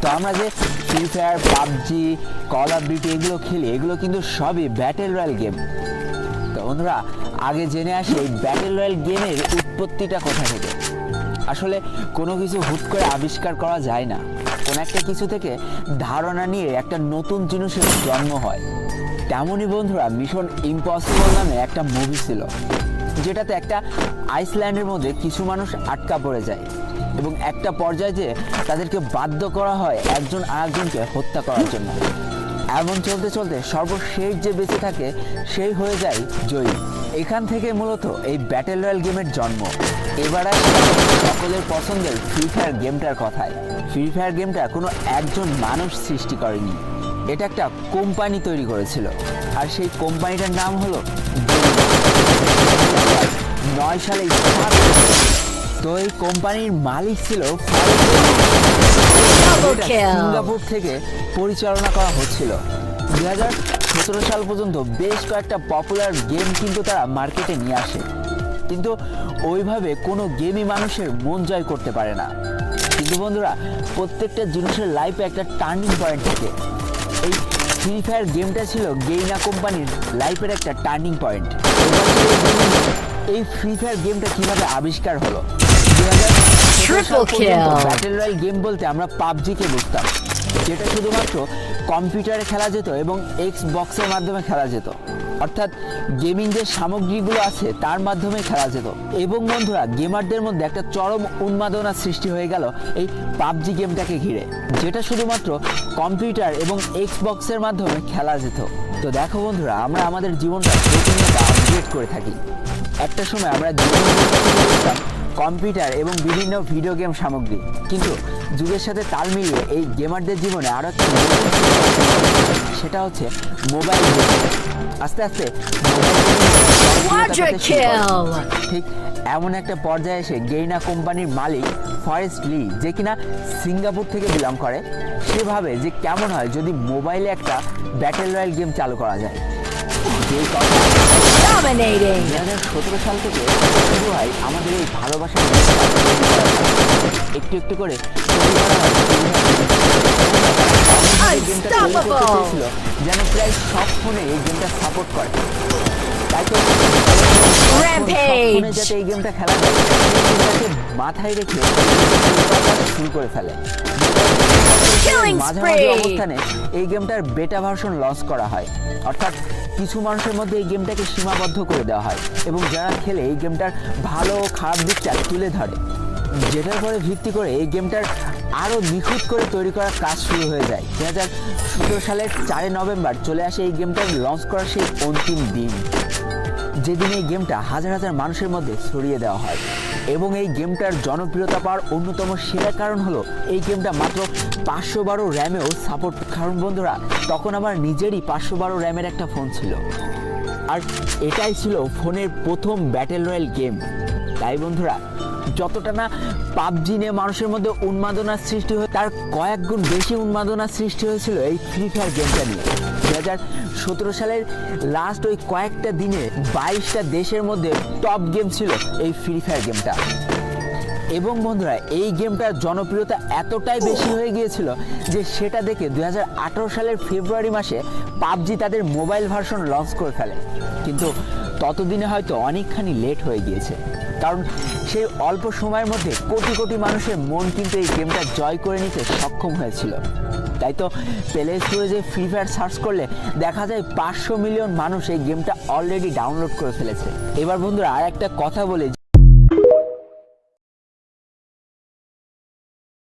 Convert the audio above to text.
তো আমরা যে free fire PUBG call of duty এগুলো খেলি, এগুলো কিন্তু সবই ব্যাটেল রয়্যাল গেম তো বন্ধুরা, আগে জেনে আসি এই ব্যাটেল রয়্যাল গেমের উৎপত্তিটা কোথা থেকে? আসলে কোনো কিছু হুট করে আবিষ্কার করা যায় না। কোন একটা কিছু থেকে ধারণা নিয়ে একটা নতুন জিনিসের জন্ম হয়। তেমনই বন্ধুরা মিশন ইম্পসিবল নামে একটা মুভি ছিল, যেটাতে একটা আইসল্যান্ডের মধ্যে কিছু মানুষ আটকা পড়ে যায়। এবং একটা পর্যায়ে যে তাদেরকে বাধ্য করা হয় একজন আরেকজনকে হত্যা করার জন্য। এমন চলতে চলতে সর্বশেষ যে বেঁচে থাকে, সেই হয়ে যায় জয়ী। এখান থেকে মূলত এই ব্যাটেল রয়্যাল গেমের জন্ম। এবার সকলের পছন্দের ফ্রি ফায়ার গেমটার কথায়। ফ্রি ফায়ার গেমটা কোনো একজন মানুষ সৃষ্টি করেনি। এটা একটা কোম্পানি তৈরি করেছিল। আর সেই কোম্পানিটার নাম হলো নয় সালে। তো এই কোম্পানির মালিক ছিল. সিঙ্গাপুর থেকে পরিচালনা করা হচ্ছিল। দুই হাজার সতেরো সাল পর্যন্ত বেশ কয়েকটা পপুলার গেম কিন্তু তারা মার্কেটে নিয়ে আসে। কিন্তু ওইভাবে কোনো গেমই মানুষের মন জয় করতে পারে না। কিন্তু বন্ধুরা প্রত্যেকটা জিনিসের লাইফে একটা টার্নিং পয়েন্ট থাকে। এই ফ্রি ফায়ার গেমটা ছিল গেইনা কোম্পানির লাইফের একটা টার্নিং পয়েন্ট এই ফ্রি ফায়ার গেমটা কীভাবে আবিষ্কার হলো? ব্যাটেল রয়্যাল গেম বলতে আমরা পাবজিকে বুঝতাম। যেটা শুধুমাত্র কম্পিউটারে খেলা যেত এবং এক্স বক্সের মাধ্যমে খেলা যেত। অর্থাৎ গেমিং যে সামগ্রীগুলো আছে তার মাধ্যমে খেলা যেত। এবং বন্ধুরা গেমারদের মধ্যে একটা চরম উন্মাদনা সৃষ্টি হয়ে গেল এই পাবজি গেমটাকে ঘিরে যেটা শুধুমাত্র কম্পিউটার এবং এক্স বক্সের মাধ্যমে খেলা যেত। তো দেখো বন্ধুরা আমরা আমাদের জীবনটা প্রতিনিয়ত আপডেট করে থাকি। একটা সময় আমরা কম্পিউটার এবং বিভিন্ন ভিডিও গেম সামগ্রী। কিন্তু যুগের সাথে তাল মিলিয়ে এই গেমারদের জীবনে আরও একটা সেটা হচ্ছে মোবাইল আস্তে আস্তে ঠিক এমন একটা পর্যায়ে এসে গেইনা কোম্পানির মালিক ফরেস্ট লি যে কিনা সিঙ্গাপুর থেকে বিলং করে সেভাবে যে কেমন হয় যদি মোবাইলে একটা ব্যাটেল রয়্যাল গেম চালু করা যায়। যেই কথা Dominating. দুই হাজার সতেরো সাল থেকে শুরু হয় আমাদের এই ভালোবাসার একটু একটু করে যেন প্রায় সব ফোনে এই গেমটা সাপোর্ট করে তাই তো যাতে এই গেমটা খেলা যায় মাথায় রেখে শুরু করে ফেলে Killing মাঝামাঝি অবস্থানে এই গেমটার বেটা ভার্সন লঞ্চ করা হয় অর্থাৎ কিছু মানুষের মধ্যে এই গেমটাকে সীমাবদ্ধ করে দেওয়া হয় এবং যারা খেলে এই গেমটার ভালো খারাপ দিকটা তুলে ধরে। যেটার পরে ভিত্তি করে এই গেমটার আরও নিখুঁত করে তৈরি করার কাজ শুরু হয়ে যায়। দু হাজার সতেরো সালের চারই নভেম্বর চলে আসে এই গেমটার লঞ্চ করার সেই অন্তিম দিন। যেদিন এই গেমটা হাজার হাজার মানুষের মধ্যে ছড়িয়ে দেওয়া হয়। এবং এই গেমটার জনপ্রিয়তা পাওয়ার অন্যতম সেরা কারণ হলো এই গেমটা মাত্র পাঁচশো বারো র্যামেও সাপোর্ট কারণ বন্ধুরা, তখন আমার নিজেরই পাঁচশো বারো র্যামের একটা ফোন ছিল। আর এটাই ছিল ফোনের প্রথম ব্যাটেল রয়্যাল গেম তাই বন্ধুরা, যতটা না পাবজি নিয়ে মানুষের মধ্যে উন্মাদনার সৃষ্টি হয় তার কয়েক গুণ বেশি উন্মাদনার সৃষ্টি হয়েছিল এই ফ্রি ফায়ার গেমটা নিয়ে। দু হাজার সতেরো সালের লাস্ট ওই কয়েকটা দিনে বাইশটা দেশের মধ্যে টপ গেম ছিল এই ফ্রি ফায়ার গেমটা এবং বন্ধুরা, এই গেমটার জনপ্রিয়তা এতটাই বেশি হয়ে গিয়েছিল যে সেটা দেখে দুই হাজার আঠেরো সালের ফেব্রুয়ারি মাসে পাবজি তাদের মোবাইল ভার্সন লঞ্চ করে ফেলে। কিন্তু ততদিনে হয়তো অনেকখানি লেট হয়ে গিয়েছে। কারণ সেই অল্প সময়ের মধ্যে কোটি কোটি মানুষের মন কিন্তু এই গেমটা জয় করে নিতে সক্ষম হয়েছিল। তাই তো প্লে স্টোরে যে ফ্রি ফায়ার সার্চ করলে দেখা যায় পাঁচশো মিলিয়ন মানুষ এই গেমটা অলরেডি ডাউনলোড করে ফেলেছে। এবার বন্ধুরা আর একটা কথা বলে